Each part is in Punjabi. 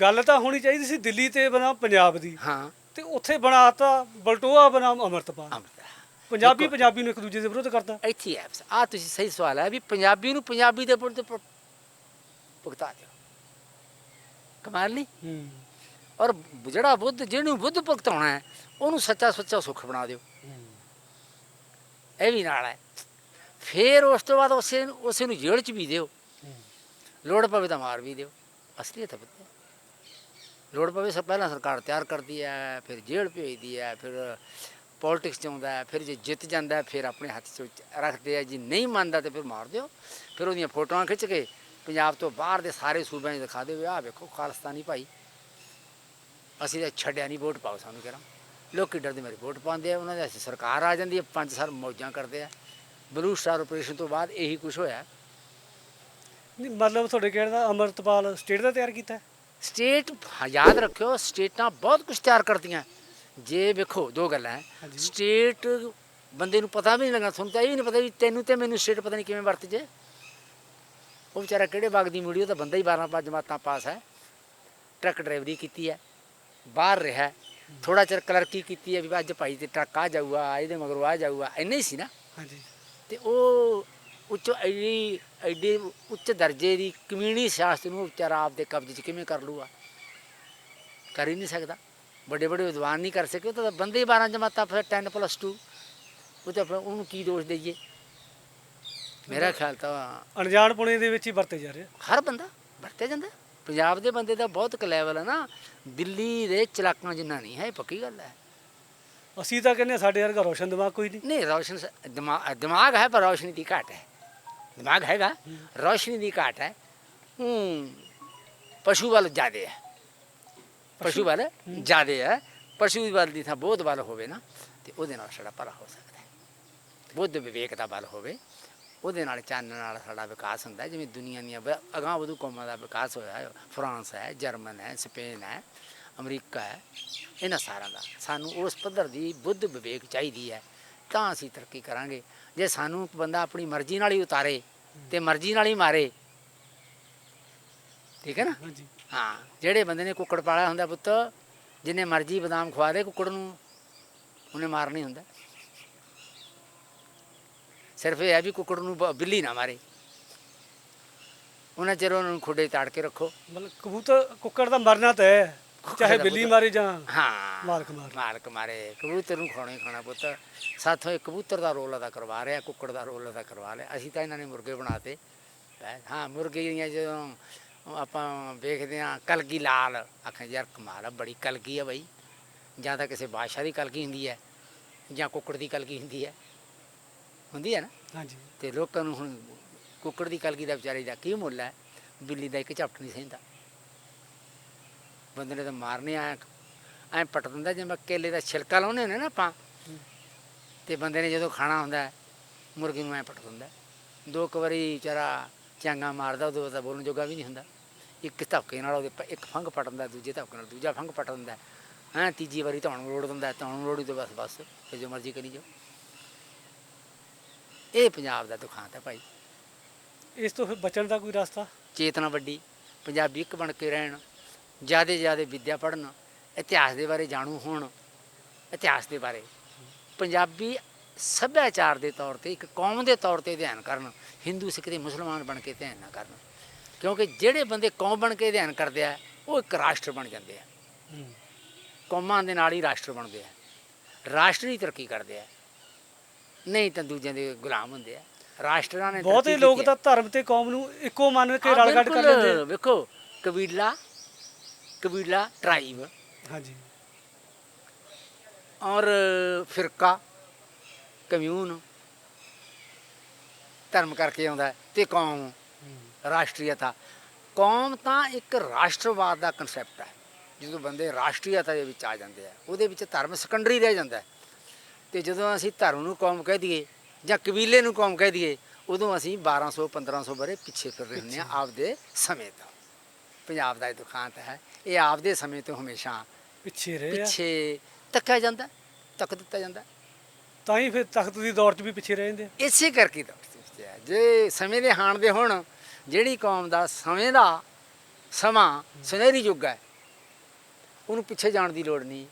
ਗੱਲ ਤਾਂ ਹੋਣੀ ਚਾਹੀਦੀ ਸੀ ਦਿੱਲੀ ਤੇ ਬਨਾਮ ਪੰਜਾਬ ਦੀ। ਹਾਂ। ਤੇ ਉੱਥੇ ਬਣਾਤਾ ਬਲਟੋਆ ਬਨਾਮ ਅਮਰਤਪਾਲ। ਅੰਮ੍ਰਿਤ ਪੰਜਾਬੀ ਪੰਜਾਬੀ ਨੂੰ ਇੱਕ ਦੂਜੇ ਦੇ ਵਿਰੋਧ ਕਰਦਾ। ਇੱਥੇ ਹੈ ਆ ਤੁਸੀਂ ਸਹੀ ਸਵਾਲ ਹੈ ਵੀ ਪੰਜਾਬੀ ਨੂੰ ਪੰਜਾਬੀ ਦੇ ਪੁੱਤ ਭੁਗਤਾ ਦਿਓ। ਕਮਾਲ ਨਹੀਂ? ਹੂੰ। ਔਰ ਜਿਹੜਾ ਬੁੱਧ ਜਿਹਨੂੰ ਬੁੱਧ ਭੁਗਤਾਉਣਾ ਹੈ ਉਹਨੂੰ ਸੱਚਾ ਸੁੱਚਾ ਸੁੱਖ ਬਣਾ ਦਿਓ। ਇਹ ਵੀ ਨਾਲ ਹੈ। ਫਿਰ ਉਸ ਤੋਂ ਬਾਅਦ ਉਸੇ ਉਸੇ ਨੂੰ ਜੇਲ੍ਹ ਚ ਵੀ ਦਿਓ। ਲੋੜ ਪਵੇ ਤਾਂ ਮਾਰ ਵੀ ਦਿਓ। ਅਸਲੀਅਤ ਹੈ ਲੋੜ ਪਵੇ ਸਭ ਪਹਿਲਾਂ ਸਰਕਾਰ ਤਿਆਰ ਕਰਦੀ ਹੈ, ਫਿਰ ਜੇਲ੍ਹ ਭੇਜਦੀ ਹੈ, ਫਿਰ ਪੋਲਿਟਿਕਸ ਚ ਆਉਂਦਾ ਫਿਰ ਜੇ ਜਿੱਤ ਜਾਂਦਾ ਫਿਰ ਆਪਣੇ ਹੱਥ ਚ ਰੱਖਦੇ ਆ ਜੀ ਨਹੀਂ ਮੰਨਦਾ ਤੇ ਫਿਰ ਮਾਰ ਦਿਓ। ਫਿਰ ਉਹਦੀਆਂ ਫੋਟੋਆਂ ਖਿੱਚ ਕੇ ਪੰਜਾਬ ਤੋਂ ਬਾਹਰ ਦੇ ਸਾਰੇ ਸੂਬਿਆਂ 'ਚ ਦਿਖਾ ਦਿਓ ਵੀ ਆਹ ਵੇਖੋ ਖਾਲਿਸਤਾਨੀ ਭਾਈ। ਅਸੀਂ ਤਾਂ ਛੱਡਿਆ ਨਹੀਂ ਵੋਟ ਪਾਓ ਸਾਨੂੰ ਕਿਹੜਾ। ਲੋਕੀ ਡਰਦੇ ਮੇਰੇ ਵੋਟ ਪਾਉਂਦੇ ਆ, ਉਹਨਾਂ ਦੇ ਅਸੀਂ ਸਰਕਾਰ ਆ ਜਾਂਦੀ ਹੈ, ਪੰਜ ਸਾਲ ਮੌਜਾਂ ਕਰਦੇ ਆ। ਬਲੂ ਸਟਾਰ ਆਪਰੇਸ਼ਨ ਤੋਂ ਬਾਅਦ ਇਹੀ ਕੁਝ ਹੋਇਆ। ਨਹੀਂ, ਮਤਲਬ ਤੁਹਾਡੇ ਕਹਿਣ ਦਾ ਅਮਰਤਪਾਲ ਸਟੇਟ ਦਾ ਤਿਆਰ ਕੀਤਾ ਹੈ? ਸਟੇਟ ਯਾਦ ਰੱਖਿਓ ਸਟੇਟਾਂ ਬਹੁਤ ਕੁਝ ਤਿਆਰ ਕਰਦੀਆਂ। ਜੇ ਵੇਖੋ ਦੋ ਗੱਲਾਂ ਹੈ। ਸਟੇਟ ਬੰਦੇ ਨੂੰ ਪਤਾ ਵੀ ਨਹੀਂ ਲੱਗਣਾ ਤੁਹਾਨੂੰ ਤਾਂ ਇਹ ਵੀ ਨਹੀਂ ਪਤਾ ਵੀ ਤੈਨੂੰ ਤੇ ਮੈਨੂੰ ਸਟੇਟ ਪਤਾ ਨਹੀਂ ਕਿਵੇਂ ਵਰਤ ਜੇ ਉਹ ਵਿਚਾਰਾ ਕਿਹੜੇ ਬਾਗ ਦੀ ਮੁੜੀ ਉਹ ਤਾਂ ਬੰਦਾ ਹੀ 12 ਪੰਜ ਜਮਾਤਾਂ ਪਾਸ ਹੈ ਟਰੱਕ ਡਰਾਈਵਰੀ ਕੀਤੀ ਹੈ ਬਾਹਰ ਰਿਹਾ ਥੋੜਾ ਚਿਰ ਕਲਰਕੀ ਕੀਤੀ ਹੈ ਵੀ ਅੱਜ ਭਾਈ ਤੇ ਟਰੱਕ ਆ ਜਾਊਗਾ ਇਹਦੇ ਮਗਰੋਂ ਆ ਜਾਊਗਾ ਇੰਨਾ ਹੀ ਸੀ ਨਾ। ਹਾਂਜੀ। ਤੇ ਉਹ ਉੱਚ ਐਡੀ ਐਡੀ ਉੱਚ ਦਰਜੇ ਦੀ ਕਮਿਊਨੀ ਸਿਆਸਤ ਨੂੰ ਵਿਚਾਰਾ ਆਪਦੇ ਕਬਜ਼ੇ 'ਚ ਕਿਵੇਂ ਕਰ ਲੂਗਾ? ਕਰ ਹੀ ਨਹੀਂ ਸਕਦਾ। ਵੱਡੇ ਵੱਡੇ ਵਿਦਵਾਨ ਨਹੀਂ ਕਰ ਸਕੇ ਉਹ ਤਾਂ ਬੰਦੇ ਹੀ 12 ਜਮਾਤਾਂ ਫਿਰ 10 ਪਲੱਸ 2 ਉਹ ਤਾਂ ਫਿਰ ਉਹਨੂੰ ਕੀ ਦੋਸ਼ ਦਈਏ? ਮੇਰਾ ਖਿਆਲ ਤਾਂ ਅਣਜਾਣ ਪੁਣੇ ਦੇ ਵਿੱਚ ਹੀ ਵਰਤੇ ਜਾ ਰਹੇ। ਹਰ ਬੰਦਾ ਵਰਤਿਆ ਜਾਂਦਾ। ਪੰਜਾਬ ਦੇ ਬੰਦੇ ਦਾ ਬਹੁਤ ਕੁ ਲੈਵਲ ਹੈ ਨਾ। ਦਿੱਲੀ ਦੇ ਚਲਾਕਾਂ ਜਿੰਨਾ ਨਹੀਂ ਹੈ ਇਹ ਪੱਕੀ ਗੱਲ ਹੈ। ਅਸੀਂ ਤਾਂ ਕਹਿੰਦੇ ਸਾਡੇ ਵਰਗਾ ਰੋਸ਼ਨ ਦਿਮਾਗ ਕੋਈ ਨਹੀਂ। ਨਹੀਂ ਰੌਸ਼ਨ ਦਿਮਾਗ ਦਿਮਾਗ ਹੈ ਪਰ ਰੌਸ਼ਨੀ ਦੀ ਘਾਟ ਹੈ। ਦਿਮਾਗ ਹੈਗਾ ਰੌਸ਼ਨੀ ਦੀ ਘਾਟ ਹੈ ਹੂੰ ਪਸ਼ੂ ਵੱਲ ਜ਼ਿਆਦੇ ਹੈ ਪਸ਼ੂ ਵੱਲ ਜ਼ਿਆਦੇ ਹੈ ਪਸ਼ੂ ਵੱਲ ਦੀ ਥਾਂ ਬੋਧ ਵੱਲ ਹੋਵੇ ਨਾ ਤੇ ਉਹਦੇ ਨਾਲ ਸਾਡਾ ਭਲਾ ਹੋ ਸਕਦਾ ਹੈ ਬੁੱਧ ਵਿਵੇਕ ਦਾ ਬਲ ਹੋਵੇ ਉਹਦੇ ਨਾਲ ਚਾਨਣ ਨਾਲ ਸਾਡਾ ਵਿਕਾਸ ਹੁੰਦਾ। ਜਿਵੇਂ ਦੁਨੀਆ ਦੀਆਂ ਅਗਾਂਹ ਵਧੂ ਕੌਮਾਂ ਦਾ ਵਿਕਾਸ ਹੋਇਆ ਹੈ ਫਰਾਂਸ ਹੈ ਜਰਮਨ ਹੈ ਸਪੇਨ ਹੈ ਅਮਰੀਕਾ ਹੈ ਇਹਨਾਂ ਸਾਰਿਆਂ ਦਾ ਸਾਨੂੰ ਉਸ ਪੱਧਰ ਦੀ ਬੁੱਧ ਵਿਵੇਕ ਚਾਹੀਦੀ ਹੈ ਤਾਂ ਅਸੀਂ ਤਰੱਕੀ ਕਰਾਂਗੇ। ਜੇ ਸਾਨੂੰ ਬੰਦਾ ਆਪਣੀ ਮਰਜ਼ੀ ਨਾਲ ਹੀ ਉਤਾਰੇ ਤੇ ਮਰਜ਼ੀ ਨਾਲ ਹੀ ਮਾਰੇ ਠੀਕ ਹੈ ਨਾ? ਹਾਂਜੀ। ਹਾਂ ਜਿਹੜੇ ਬੰਦੇ ਨੇ ਕੁੱਕੜ ਪਾਲਿਆ ਹੁੰਦਾ ਪੁੱਤ ਜਿੰਨੇ ਮਰਜ਼ੀ ਬਦਾਮ ਖਵਾ ਦੇ ਕੁੱਕੜ ਨੂੰ ਉਹਨੇ ਮਾਰ ਨਹੀਂ ਹੁੰਦਾ। ਸਿਰਫ ਇਹ ਹੈ ਵੀ ਕੁੱਕੜ ਨੂੰ ਬ- ਬਿੱਲੀ ਨਾ ਮਾਰੇ। ਉਹਨਾਂ ਚਿਰ ਉਹਨੂੰ ਖੁੱਡੇ ਤਾੜ ਕੇ ਰੱਖੋ। ਮਤਲਬ ਕਬੂਤਰ ਕੁੱਕੜ ਦਾ ਮਰਨਾ ਤਾਂ ਹੈ। ਚਾਹੇ ਬਿੱਲੀ। ਮਾਰੇ ਜਾਂ ਹਾਂ। ਮਾਲਕ ਮਾਰੇ। ਮਾਲਕ ਮਾਰੇ ਕਬੂਤਰ ਨੂੰ ਖਾਣਾ ਖਾਣਾ ਪੁੱਤ। ਸਾਥੋਂ ਇਹ ਕਬੂਤਰ ਦਾ ਰੋਲ ਅਦਾ ਕਰਵਾ ਰਿਹਾ ਕੁੱਕੜ ਦਾ ਰੋਲ ਅਦਾ ਕਰਵਾ ਲਿਆ ਅਸੀਂ ਤਾਂ ਇਹਨਾਂ ਨੇ ਮੁਰਗੇ ਬਣਾਤੇ। ਹੈਂ। ਮੁਰਗੇ ਦੀਆਂ ਜਦੋਂ ਆਪਾਂ ਵੇਖਦੇ ਹਾਂ ਕਲਗੀ ਲਾਲ ਆਖਾਂ ਯਾਰ ਕਮਾਲ ਆ ਬੜੀ ਕਲਗੀ ਆ ਬਈ। ਜਾਂ ਤਾਂ ਕਿਸੇ ਬਾਦਸ਼ਾਹ ਦੀ ਕਲਗੀ ਹੁੰਦੀ ਹੈ ਜਾਂ ਕੁੱਕੜ ਦੀ ਕਲਗੀ ਹੁੰਦੀ ਹੈ। ਹੁੰਦੀ ਹੈ ਨਾ? ਹਾਂਜੀ। ਤੇ ਲੋਕਾਂ ਨੂੰ ਹੁਣ ਕੁੱਕੜ ਦੀ ਕਲਗੀ ਦਾ ਵਿਚਾਰੇ ਦਾ ਕੀ ਮੁੱਲ ਹੈ? ਬਿੱਲੀ ਦਾ ਇੱਕ ਝਪਟ ਨਹੀਂ ਸਹਿੰਦਾ। ਬੰਦੇ ਨੇ ਤਾਂ ਮਾਰਨੇ ਆ ਐ ਪਟ ਦਿੰਦਾ ਜਿਵੇਂ ਕੇਲੇ ਦਾ ਛਿਲਕਾ ਲਾਉਂਦੇ ਹੁੰਦੇ ਨਾ ਆਪਾਂ। ਤੇ ਬੰਦੇ ਨੇ ਜਦੋਂ ਖਾਣਾ ਹੁੰਦਾ ਮੁਰਗੀ ਨੂੰ ਐ ਪਟ ਦਿੰਦਾ। ਦੋ ਕੁ ਵਾਰੀ ਵਿਚਾਰਾ ਚਾਂਗਾ ਮਾਰਦਾ ਉਦੋਂ ਤਾਂ ਬੋਲਣ ਜੋਗਾ ਵੀ ਨਹੀਂ ਹੁੰਦਾ। ਇੱਕ ਧੱਕੇ ਨਾਲ ਉਹਦੇ ਇੱਕ ਫੰਗ ਪਟ ਦਿੰਦਾ ਦੂਜੇ ਧੱਕੇ ਨਾਲ ਦੂਜਾ ਫੰਗ ਪਟ ਦਿੰਦਾ। ਹਾਂ ਤੀਜੀ ਵਾਰੀ ਧੌਣ ਨੂੰ ਰੋੜ ਦਿੰਦਾ ਧੌਣ ਨੂੰ ਰੋੜੀ ਤੋਂ ਬਸ ਬਸ ਫਿਰ ਜੋ ਮਰਜ਼ੀ ਕਰੀ ਜਾਓ। ਇਹ ਪੰਜਾਬ ਦਾ ਦੁਖਾਂਤ ਹੈ ਭਾਈ। ਇਸ ਤੋਂ ਫਿਰ ਬਚਣ ਦਾ ਕੋਈ ਰਸਤਾ? ਚੇਤਨਾ ਵੱਡੀ ਪੰਜਾਬੀ ਇੱਕ ਬਣ ਕੇ ਰਹਿਣ। ਜਿਆਦੇ ਜਿਆਦੇ ਵਿੱਦਿਆ ਪੜ੍ਹਨ ਇਤਿਹਾਸ ਦੇ ਬਾਰੇ ਜਾਣੂ ਹੋਣ ਇਤਿਹਾਸ ਦੇ ਬਾਰੇ। ਪੰਜਾਬੀ ਸੱਭਿਆਚਾਰ ਦੇ ਤੌਰ ਤੇ ਇੱਕ ਕੌਮ ਦੇ ਤੌਰ ਤੇ ਅਧਿਐਨ ਕਰਨ ਹਿੰਦੂ ਸਿੱਖ ਤੇ ਮੁਸਲਮਾਨ ਬਣ ਕੇ ਅਧਿਐਨ ਨਾ ਕਰਨ। ਕਿਉਂਕਿ ਜਿਹੜੇ ਬੰਦੇ ਕੌਮ ਬਣ ਕੇ ਅਧਿਐਨ ਕਰਦੇ ਆ ਉਹ ਇੱਕ ਰਾਸ਼ਟਰ ਬਣ ਜਾਂਦੇ ਆ। ਕੌਮਾਂ ਦੇ ਨਾਲ ਹੀ ਰਾਸ਼ਟਰ ਬਣਦੇ ਆ। ਰਾਸ਼ਟਰ ਹੀ ਤਰੱਕੀ ਕਰਦੇ ਆ। ਨਹੀਂ ਤਾਂ ਦੂਜਿਆਂ ਦੇ ਗੁਲਾਮ ਹੁੰਦੇ ਆ। ਰਾਸ਼ਟਰਾਂ ਨੇ ਬਹੁਤੇ ਲੋਕ। ਤਾਂ ਧਰਮ ਤੇ ਕੌਮ ਨੂੰ ਇੱਕੋ ਮੰਨ ਕੇ ਰਲ ਗੱਡ ਕਰ। ਲੈਂਦੇ। ਵੇਖੋ ਕਬੀਲਾ ਕਬੀਲਾ ਟ੍ਰਾਈਬ ਹਾਂਜੀ। ਔਰ ਫਿਰਕਾ ਕਮਿਊਨ ਧਰਮ ਕਰਕੇ ਆਉਂਦਾ ਹੈ, ਤੇ ਕੌਮ ਰਾਸ਼ਟਰੀਅਤਾ। ਕੌਮ ਤਾਂ ਇੱਕ ਰਾਸ਼ਟਰਵਾਦ ਦਾ ਕਨਸੈਪਟ ਹੈ। ਜਦੋਂ ਬੰਦੇ ਰਾਸ਼ਟਰੀਅਤਾ ਦੇ ਵਿੱਚ ਆ ਜਾਂਦੇ ਆ ਉਹਦੇ ਵਿੱਚ ਧਰਮ ਸੈਕੰਡਰੀ ਰਹਿ ਜਾਂਦਾ ਹੈ। ਤੇ ਜਦੋਂ ਅਸੀਂ ਧਰਮ ਨੂੰ ਕੌਮ ਕਹਿ ਦਈਏ ਜਾਂ ਕਬੀਲੇ ਨੂੰ ਕੌਮ ਕਹਿ ਦਈਏ ਉਦੋਂ ਅਸੀਂ 1200 1500 ਬਰੇ ਪਿੱਛੇ ਫਿਰ ਰਹੇ ਹੁੰਦੇ ਆ ਆਪਦੇ ਸਮੇਂ ਤੋਂ। ਪੰਜਾਬ ਦਾ ਇਹ ਦੁਖਾਂਤ ਹੈ। ਇਹ ਆਪਦੇ ਸਮੇਂ ਤੋਂ ਹਮੇਸ਼ਾ ਪਿੱਛੇ ਰਹੇ ਆ। ਪਿੱਛੇ ਤੱਕਿਆ ਜਾਂਦਾ ਤੱਕ ਦਿੱਤਾ ਜਾਂਦਾ। ਤਾਂ ਹੀ ਫਿਰ ਤਖਤ ਦੀ ਦੌਰ 'ਚ ਵੀ ਪਿੱਛੇ ਰਹਿ ਜਾਂਦੇ ਆ। ਇਸੇ ਕਰਕੇ ਤਾਂ ਹੈ ਜੇ ਸਮੇਂ ਦੇ ਹਾਣ ਦੇ ਹੁਣ ਜਿਹੜੀ ਕੌਮ ਦਾ ਸਮੇਂ ਦਾ ਸਮਾਂ ਸੁਨਹਿਰੀ ਯੁੱਗ ਹੈ ਉਹਨੂੰ ਪਿੱਛੇ ਜਾਣ ਦੀ ਲੋੜ ਨਹੀਂ।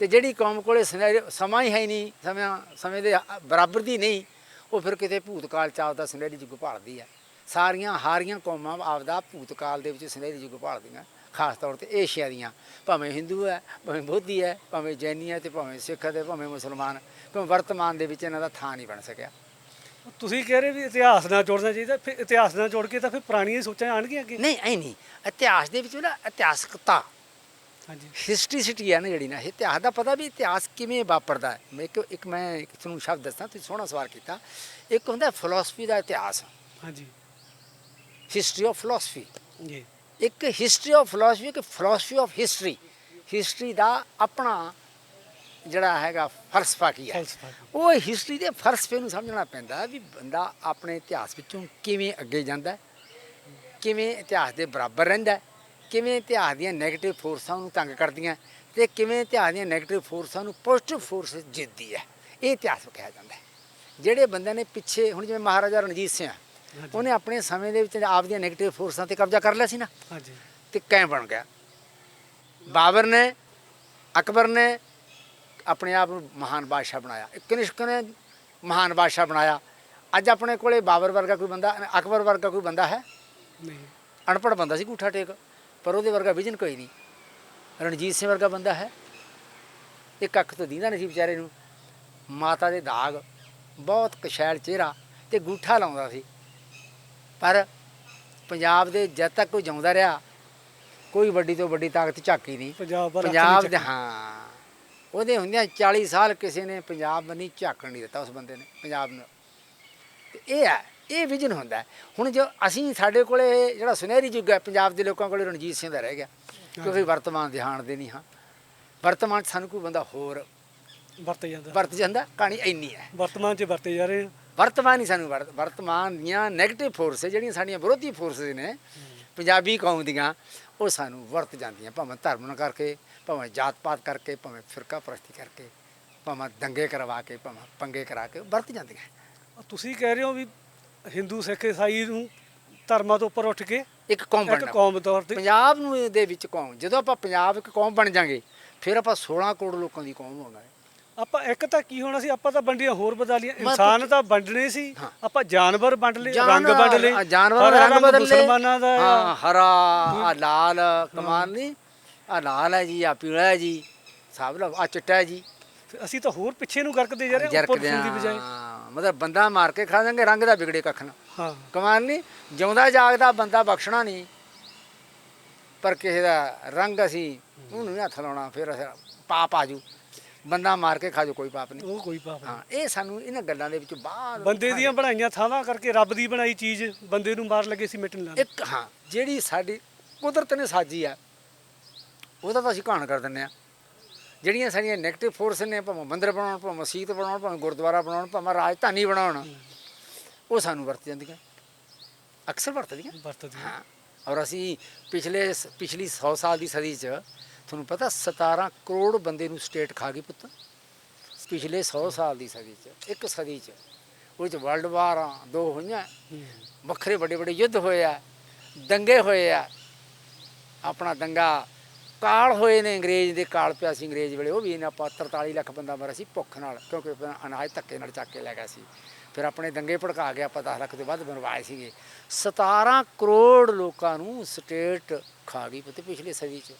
ਤੇ ਜਿਹੜੀ ਕੌਮ ਕੋਲੇ ਸੁਨਹਿਰੀ ਸਮਾਂ ਹੀ ਹੈ ਨਹੀਂ ਸਮਾਂ ਸਮੇਂ ਦੇ ਬਰਾਬਰ ਦੀ ਨਹੀਂ ਉਹ ਫਿਰ ਕਿਤੇ ਭੂਤਕਾਲ ਚ ਆਪਦਾ ਸੁਨਹਿਰੀ ਯੁੱਗ ਭਾਲਦੀ ਹੈ। ਸਾਰੀਆਂ ਹਾਰੀਆਂ ਕੌਮਾਂ ਆਪਦਾ ਭੂਤਕਾਲ ਦੇ ਵਿੱਚ ਸੁਨਹਿਰੀ ਯੁੱਗ ਭਾਲਦੀਆਂ ਖਾਸ ਤੌਰ ਤੇ ਏਸ਼ੀਆ ਦੀਆਂ। ਭਾਵੇਂ ਹਿੰਦੂ ਹੈ ਭਾਵੇਂ ਬੋਧੀ ਹੈ ਭਾਵੇਂ ਜੈਨੀ ਹੈ ਤੇ ਭਾਵੇਂ ਸਿੱਖ ਹੈ ਤੇ ਭਾਵੇਂ ਮੁਸਲਮਾਨ ਕਿਉਂ ਵਰਤਮਾਨ ਦੇ ਵਿੱਚ ਇਹਨਾਂ ਦਾ ਥਾਂ ਨਹੀਂ ਬਣ ਸਕਿਆ। ਤੁਸੀਂ ਕਹਿ ਰਹੇ ਵੀ ਇਤਿਹਾਸ ਨਾਲ ਜੋੜਨਾ ਚਾਹੀਦਾ ਫਿਰ ਇਤਿਹਾਸ ਨਾਲ ਜੋੜ ਕੇ ਤਾਂ ਫਿਰ ਪੁਰਾਣੀਆਂ ਸੋਚਾਂ ਆਣਗੀਆਂ ਅੱਗੇ? ਨਹੀਂ ਐ ਨਹੀਂ। ਇਤਿਹਾਸ ਦੇ ਵਿੱਚ ਨਾ ਇਤਿਹਾਸਕਤਾ ਹਾਂਜੀ। ਹਿਸਟਰੀਸਿਟੀ ਹੈ ਨਾ ਜਿਹੜੀ ਨਾ ਇਤਿਹਾਸ ਦਾ ਪਤਾ ਵੀ ਇਤਿਹਾਸ ਕਿਵੇਂ ਵਾਪਰਦਾ ਹੈ। ਮੈਂ ਇੱਕ ਇੱਕ ਮੈਂ ਤੁਹਾਨੂੰ ਸ਼ਬਦ ਦੱਸਾਂ ਤੁਸੀਂ ਸੋਹਣਾ ਸਵਾਲ ਕੀਤਾ। ਇੱਕ ਹੁੰਦਾ ਫਿਲਾਸਫੀ ਦਾ ਇਤਿਹਾਸ। ਹਾਂਜੀ। ਹਿਸਟਰੀ ਆਫ ਫਿਲਾਸਫੀ ਜੀ। ਇੱਕ ਹਿਸਟਰੀ ਆਫ ਫਿਲਾਸਫੀ ਇੱਕ ਫਿਲਾਸਫੀ ਆਫ ਹਿਸਟਰੀ ਹਿਸਟਰੀ ਦਾ ਆਪਣਾ ਜਿਹੜਾ ਹੈਗਾ ਫਲਸਫਾ ਕੀ ਹੈ? ਫਲਸਫਾ ਉਹ ਹਿਸਟਰੀ ਦੇ ਫਲਸਫੇ ਨੂੰ ਸਮਝਣਾ ਪੈਂਦਾ ਵੀ ਬੰਦਾ ਆਪਣੇ ਇਤਿਹਾਸ ਵਿੱਚੋਂ ਕਿਵੇਂ ਅੱਗੇ ਜਾਂਦਾ ਹੈ, ਕਿਵੇਂ ਇਤਿਹਾਸ ਦੇ ਬਰਾਬਰ ਰਹਿੰਦਾ ਹੈ, ਕਿਵੇਂ ਇਤਿਹਾਸ ਦੀਆਂ 네ਗੇਟਿਵ ਫੋਰਸਾਂ ਨੂੰ ਤੰਗ ਕਰਦੀਆਂ ਤੇ ਕਿਵੇਂ ਇਤਿਹਾਸ ਦੀਆਂ 네ਗੇਟਿਵ ਫੋਰਸਾਂ ਨੂੰ ਪੋਜ਼ਿਟਿਵ ਫੋਰਸ ਜਿੱਤਦੀ ਹੈ? ਇਹ ਇਤਿਹਾਸ ਕਿਹਾ ਜਾਂਦਾ ਹੈ। ਜਿਹੜੇ ਬੰਦੇ ਨੇ ਪਿੱਛੇ ਹੁਣ ਜਿਵੇਂ ਮਹਾਰਾਜਾ ਰਣਜੀਤ ਸਿੰਘ ਆ। ਉਹਨੇ ਆਪਣੇ ਸਮੇਂ ਦੇ ਵਿੱਚ ਆਪਦੀਆਂ 네ਗੇਟਿਵ ਫੋਰਸਾਂ ਤੇ ਕਬਜ਼ਾ ਕਰ ਲਿਆ ਸੀ ਨਾ। ਹਾਂਜੀ। ਤੇ ਕੈਂ ਬਣ ਗਿਆ? ਬਾਬਰ ਨੇ ਅਕਬਰ ਨੇ ਆਪਣੇ ਆਪ ਨੂੰ ਮਹਾਨ ਬਾਦਸ਼ਾਹ ਬਣਾਇਆ। ਕਨਿਸ਼ਕ ਨੇ ਮਹਾਨ ਬਾਦਸ਼ਾਹ ਬਣਾਇਆ। ਅੱਜ ਆਪਣੇ ਕੋਲੇ ਬਾਬਰ ਵਰਗਾ ਕੋਈ ਬੰਦਾ ਅਕਬਰ ਵਰਗਾ ਕੋਈ ਬੰਦਾ ਹੈ? ਨਹੀਂ। ਅਨਪੜ੍ਹ ਬੰਦਾ ਸੀ ਗੂਠਾ ਟੇਕ ਪਰ ਉਹਦੇ ਵਰਗਾ ਵਿਜਨ ਕੋਈ ਨਹੀਂ। ਰਣਜੀਤ ਸਿੰਘ ਵਰਗਾ ਬੰਦਾ ਹੈ। ਇੱਕ ਅੱਖ ਤੋਂ ਦੀਂਦਾ ਨਹੀਂ ਸੀ ਵਿਚਾਰੇ ਨੂੰ। ਮਾਤਾ ਦੇ ਦਾਗ ਬਹੁਤ ਕਸ਼ੈਲ ਚਿਹਰਾ ਤੇ ਗੂਠਾ ਲਾਉਂਦਾ ਸੀ। ਪਰ ਪੰਜਾਬ ਦੇ ਜਦ ਤੱਕ ਕੋਈ ਜਿਉਂਦਾ ਰਿਹਾ ਕੋਈ ਵੱਡੀ ਤੋਂ ਵੱਡੀ ਤਾਕਤ ਝਾਕੀ ਨਹੀਂ ਪੰਜਾਬ ਪੰਜਾਬ ਦੇ। ਹਾਂ ਉਹਦੇ ਹੁੰਦਿਆਂ 40 ਸਾਲ ਕਿਸੇ ਨੇ ਪੰਜਾਬ ਨਹੀਂ ਝਾਕਣ ਨਹੀਂ ਦਿੱਤਾ ਉਸ ਬੰਦੇ ਨੇ ਪੰਜਾਬ ਨੂੰ ਤੇ ਇਹ ਹੈ ਇਹ ਵਿਜਨ ਹੁੰਦਾ। ਹੁਣ ਜੋ ਅਸੀਂ ਸਾਡੇ ਕੋਲੇ ਜਿਹੜਾ ਸੁਨਹਿਰੀ ਯੁੱਗ ਹੈ ਪੰਜਾਬ ਦੇ ਲੋਕਾਂ ਕੋਲੇ ਰਣਜੀਤ ਸਿੰਘ ਦਾ ਰਹਿ ਗਿਆ ਕਿਉਂਕਿ ਵਰਤਮਾਨ ਦੇ ਹਾਣ ਦੇ ਨਹੀਂ ਹਾਂ ਵਰਤਮਾਨ 'ਚ ਸਾਨੂੰ ਕੋਈ ਬੰਦਾ ਹੋਰ ਵਰਤੇ ਜਾਂਦਾ ਵਰਤ ਜਾਂਦਾ ਕਹਾਣੀ ਇੰਨੀ ਹੈ ਵਰਤਮਾਨ 'ਚ ਵਰਤੇ ਜਾ ਰਹੇ ਆ। ਵਰਤਮਾਨ ਹੀ ਸਾਨੂੰ ਵਰਤ- ਵਰਤਮਾਨ ਦੀਆਂ 네ਗੇਟਿਵ ਫੋਰਸ ਜਿਹੜੀਆਂ ਸਾਡੀਆਂ ਵਿਰੋਧੀ ਫੋਰਸਸ ਨੇ ਪੰਜਾਬੀ ਕੌਮ ਦੀਆਂ ਉਹ ਸਾਨੂੰ ਵਰਤ ਜਾਂਦੀਆਂ। ਭਾਵੇਂ ਧਰਮ ਨਾਲ ਕਰਕੇ ਭਾਵੇਂ ਜਾਤ ਪਾਤ ਕਰਕੇ ਭਾਵੇਂ ਫਿਰਕਾ ਪ੍ਰਸਤੀ ਕਰਕੇ ਭਾਵੇਂ ਦੰਗੇ ਕਰਵਾ ਕੇ ਭਾਵੇਂ ਪੰਗੇ ਕਰਾ ਕੇ ਵਰਤ ਜਾਂਦੀਆਂ। ਤੁਸੀਂ ਕਹਿ ਰਹੇ ਹੋ ਵੀ ਹਿੰਦੂ ਸਿੱਖ ਈਸਾਈ ਨੂੰ ਧਰਮਾਂ ਤੋਂ ਉੱਪਰ ਉੱਠ ਕੇ ਇੱਕ ਕੌਮ ਇੱਕ ਬਣਨਾ। ਕੌਮ ਤੌਰ ਤੇ ਪੰਜਾਬ ਨੂੰ ਇਹਦੇ ਵਿੱਚ ਕੌਮ ਜਦੋਂ ਆਪਾਂ ਪੰਜਾਬ ਇੱਕ ਕੌਮ ਬਣ ਜਾਾਂਗੇ ਫਿਰ ਆਪਾਂ 16 ਕਰੋੜ ਲੋਕਾਂ ਦੀ ਕੌਮ ਹੋਵਾਂਗੇ ਆਪਾਂ ਇੱਕ ਤਾਂ ਕੀ ਹੋਣਾ ਸੀ ਆਪਾਂ ਤਾਂ ਵੰਡੀਆਂ ਹੋਰ ਬਦਲ ਲਈਆਂ। ਇਨਸਾਨ ਤਾਂ ਵੰਡਣੇ ਸੀ। ਆਪਾਂ ਜਾਨਵਰ ਵੰਡ ਲਏ ਰੰਗ ਵੰਡ ਲਏ। ਜਾਨਵਰਾਂ ਰੰਗ ਬਦਲ ਲਏ। ਮੁਸਲਮਾਨਾਂ ਦਾ ਹਾਂ। ਹਰਾ ਆ ਲਾਲ ਕਮਾਲ ਨਹੀਂ। ਆ ਲਾਲ ਹੈ ਜੀ ਆ ਪੀਲਾ ਹੈ ਜੀ ਸਭ ਲੋ ਆ ਚਿੱਟਾ ਹੈ ਜੀ। ਅਸੀਂ ਤਾਂ ਹੋਰ ਪਿੱਛੇ ਨੂੰ ਗਰਕਦੇ ਜਾ ਰਹੇ ਉੱਪਰ ਦੇ ਬਜਾਏ। ਮਤਲਬ ਬੰਦਾ ਮਾਰ ਕੇ ਖਾ ਦਾਂਗੇ ਰੰਗ ਦਾ ਵਿਗੜੇ ਕੱਖ ਨਾ। ਹਾਂ। ਕਮਾਲ ਨਹੀਂ ਜਿਉਂਦਾ ਜਾਗਦਾ ਬੰਦਾ ਬਖਸ਼ਣਾ ਨਹੀਂ। ਪਰ ਕਿਸੇ ਦਾ ਰੰਗ ਅਸੀਂ ਉਹਨੂੰ ਹੱਥ ਲਾਉਣਾ ਫਿਰ ਪਾਪ ਆਜੂ ਬੰਦਾ ਮਾਰ ਕੇ ਖਾ ਜੋ ਕੋਈ ਪਾਪ ਨਹੀਂ। ਉਹ ਕੋਈ ਪਾਪ ਨਹੀਂ। ਹਾਂ ਇਹ ਸਾਨੂੰ ਇਹਨਾਂ ਗੱਲਾਂ ਦੇ ਵਿੱਚ ਬਾਹਰ ਬੰਦੇ ਦੀਆਂ ਬਣਾਈਆਂ ਥਾਵਾਂ ਕਰਕੇ ਰੱਬ ਦੀ ਬਣਾਈ ਚੀਜ਼ ਬੰਦੇ ਨੂੰ ਮਾਰ ਲੱਗੇ ਸੀ ਮਿਟਣ ਲੱਗ ਇੱਕ ਹਾਂ ਜਿਹੜੀ ਸਾਡੀ ਕੁਦਰਤ ਨੇ ਸਾਜੀ ਆ ਉਹਦਾ ਤਾਂ ਅਸੀਂ ਘਾਣ ਕਰ ਦਿੰਦੇ ਆ। ਜਿਹੜੀਆਂ ਸਾਡੀਆਂ 네ਗੇਟਿਵ ਫੋਰਸ ਨੇ ਭਾਵੇਂ ਮੰਦਿਰ ਬਣਾਉਣ ਭਾਵੇਂ ਮਸਜਿਦ ਬਣਾਉਣ ਭਾਵੇਂ ਗੁਰਦੁਆਰਾ ਬਣਾਉਣ ਭਾਵੇਂ ਰਾਜਧਾਨੀ ਬਣਾਉਣ ਉਹ ਸਾਨੂੰ ਵਰਤ ਜਾਂਦੀਆਂ। ਅਕਸਰ ਵਰਤਦੀਆਂ। ਵਰਤਦੀ ਹਾਂ ਔਰ ਅਸੀਂ ਪਿਛਲੇ ਪਿਛਲੀ 100 ਸਾਲ ਦੀ ਸਦੀ 'ਚ ਤੁਹਾਨੂੰ ਪਤਾ 17 ਕਰੋੜ ਬੰਦੇ ਨੂੰ ਸਟੇਟ ਖਾ ਗਈ ਪੁੱਤ। ਪਿਛਲੇ 100 ਸਾਲ ਦੀ ਸਦੀ 'ਚ, ਇੱਕ ਸਦੀ 'ਚ। ਉਹ 'ਚ ਵਰਲਡ ਵਾਰਾਂ ਦੋ ਹੋਈਆਂ। ਵੱਖਰੇ ਵੱਡੇ ਵੱਡੇ ਯੁੱਧ ਹੋਏ ਆ, ਦੰਗੇ ਹੋਏ ਆ। ਆਪਣਾ ਦੰਗਾ ਕਾਲ ਹੋਏ ਨੇ ਅੰਗਰੇਜ਼ ਦੇ, ਕਾਲ ਪਿਆ ਸੀ ਅੰਗਰੇਜ਼ ਵੇਲੇ। ਉਹ ਵੀ ਇਹਨਾਂ ਆਪਾਂ 43 ਲੱਖ ਬੰਦਾ ਮਰਿਆ ਸੀ ਭੁੱਖ ਨਾਲ, ਕਿਉਂਕਿ ਆਪਣਾ ਅਨਾਜ ਧੱਕੇ ਨਾਲ ਚੱਕ ਕੇ ਲੈ ਗਿਆ ਸੀ। ਫਿਰ ਆਪਣੇ ਦੰਗੇ ਭੜਕਾ ਕੇ ਆਪਾਂ 10 ਲੱਖ ਤੋਂ ਵੱਧ ਬਣਵਾਏ ਸੀਗੇ। 17 ਕਰੋੜ ਲੋਕਾਂ ਨੂੰ ਸਟੇਟ ਖਾ ਗਈ ਪਤੇ ਪਿਛਲੇ ਸਦੀ 'ਚ।